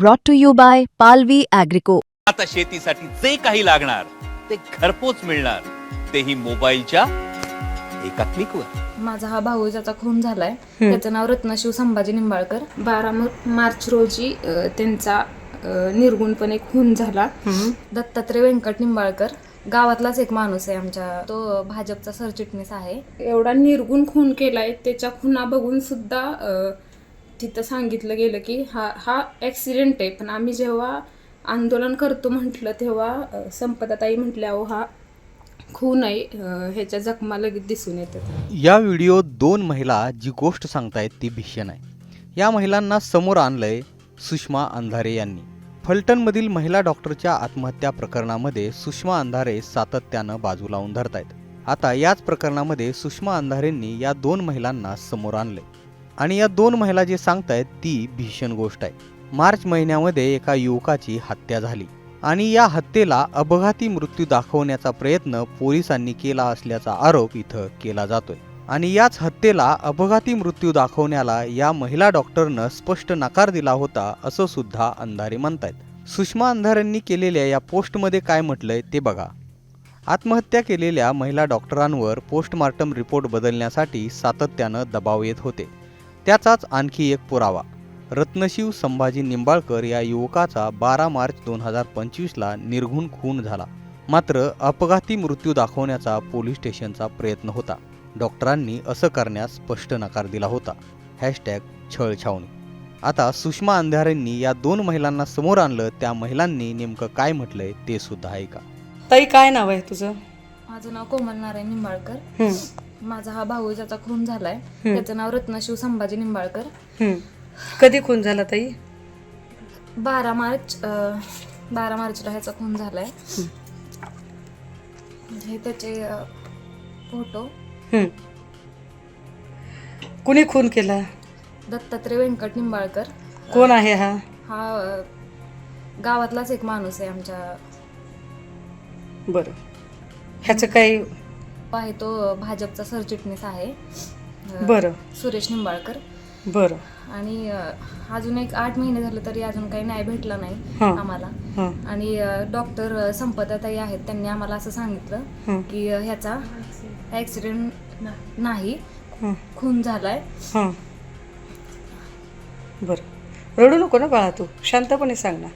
brought to you by Palvi Agrico. आता शेतीसाठी जे काही लागणार ते घरपोच मिळणार. तेही मोबाईलच्या एका क्लिकवर. माझा हा भाऊ ज्याचा खून झालाय. त्याचं नाव रत्नशिव संभाजी निंबाळकर. बारा म- मार्च रोजी अ, त्यांचा अ, निर्गुणपणे खून झाला. दत्तात्रय व्यंकट निंबाळकर. गावातलाच एक माणूस आहे आमच्या. तो भाजपचा सरचिटणीस आहे. एवढा निर्गुण खून केलाय त्याच्या खुना बघून सुद्धा अ, तिथं सांगितलं गेलं की हा हा ॲक्सिडेंट आहे पण आम्ही जेव्हा आंदोलन करतो म्हटलं तेव्हा संपदाताई म्हटल्या "अहो, हा खून आहे ह्याच्या जखमा लगेच दिसून येतात. या व्हिडिओत दोन महिला जी गोष्ट सांगतायत ती भीषण आहे. या महिलांना समोर आणलंय सुषमा अंधारे यांनी. फलटणमधील महिला डॉक्टरच्या आत्महत्या प्रकरणामध्ये सुषमा अंधारे सातत्यानं बाजू लावून धरतायत. आता याच प्रकरणामध्ये सुषमा अंधारेंनी या दोन महिलांना समोर आणले आणि या दोन महिला जे सांगतायत ती भीषण गोष्ट आहे. मार्च महिन्यामध्ये एका युवकाची हत्या झाली आणि या हत्येला अपघाती मृत्यू दाखवण्याचा प्रयत्न पोलिसांनी केला असल्याचा आरोप इथं केला जातोय. आणि याच हत्येला अपघाती मृत्यू दाखवण्याला या महिला डॉक्टरनं स्पष्ट नकार दिला होता असं सुद्धा अंधारे म्हणतायत. सुषमा अंधारेंनी केलेल्या या पोस्टमध्ये काय म्हटलंय ते बघा. आत्महत्या केलेल्या महिला डॉक्टरांवर पोस्टमार्टम रिपोर्ट बदलण्यासाठी सातत्यानं दबाव येत होते. त्याचाच आणखी एक पुरावा. रत्नशिव संभाजी निंबाळकर या युवकाचा बारा मार्च दोन हजार पंचवीसला निर्घुण खून झाला. मात्र अपघाती मृत्यू दाखवण्याचा पोलीस स्टेशनचा प्रयत्न होता. डॉक्टरांनी असं करण्यास स्पष्ट नकार दिला होता. हॅशटॅग छळछावणी. आता सुषमा अंधारेंनी या दोन महिलांना समोर आणलं त्या महिलांनी नेमकं काय म्हटलंय ते सुद्धा ऐका. ताई काय नाव आहे तुझं? माझं नाव कोमल नारायण निंबाळकर. माझा हा भाऊ ज्याचा खून झालाय. त्याचं नाव रत्नशिव संभाजी निंबाळकर. कधी खून झाला ताई? बारा मार्च बारा मार्चला ह्याचा खून झालाय. हे त्याचे फोटो. कुणी खून केला? दत्तात्रय व्यंकट निंबाळकर. कोण आहे हा? हा गावातलाच एक माणूस आहे आमच्या. बरं. ह्याचं काही आहे तो भाजपचा सरचिटणीस आहे. बरं. सुरेश निंबाळकर. बरं. आणि अजून एक आठ महिने झाले तरी अजून काही न्याय भेटला नाही. आम्हाला. हां. आणि डॉक्टर संपदाताई आहेत त्यांनी आम्हाला असं सांगितलं. की ह्याचा ॲक्सिडेंट नाही हं. खून झालाय. हां. बरं. रडू नको ना बाळा तू. शांतपणे सांग ना.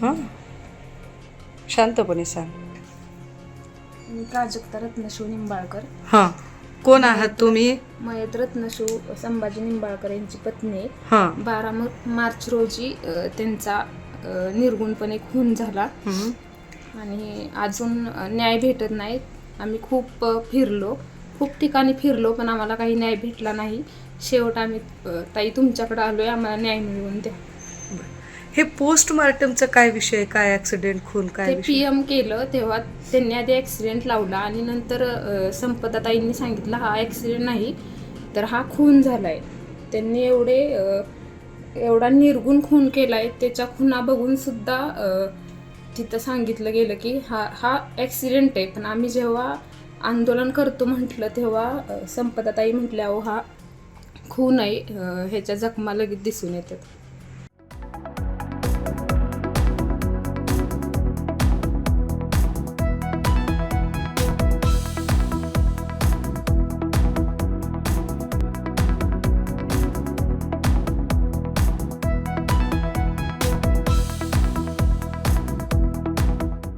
हां. शांतपणे सांग. प्राजक्ता रत्नशिव निंबाळकर. हां. कोण आहात तुम्ही? मयत रत्नशिव संभाजी निंबाळकर यांची पत्नी आहे हां. बारा म- मार्च रोजी अं, त्यांचा अं, निर्गुणपणे खून झाला. हम्म. आणि अजून न्याय भेटत नाही आम्ही खूप अ, फिरलो. खूप ठिकाणी फिरलो पण आम्हाला काही न्याय भेटला नाही. शेवट आम्ही अ, ताई तुमच्याकडे आलोय. आम्हाला न्याय मिळवून द्या. हे पोस्टमार्टमचं काय विषय काय ऍक्सिडेंट खून काय ते विषय? पी एम केलं तेव्हा त्यांनी आधी ॲक्सिडेंट लावला आणि नंतर अ, संपदाताईंनी सांगितलं हा ॲक्सिडेंट नाही तर हा खून झालाय. त्यांनी एवढे अ, एवढा निर्गुण खून केलाय त्याच्या खुना बघून सुद्धा अ, तिथं सांगितलं गेलं की हा हा ॲक्सिडेंट आहे. पण आम्ही जेव्हा आंदोलन करतो म्हटलं तेव्हा अ, संपदाताई म्हटल्या अहो हा खून आहे अ, ह्याच्या जखमा लगेच दिसून येतात.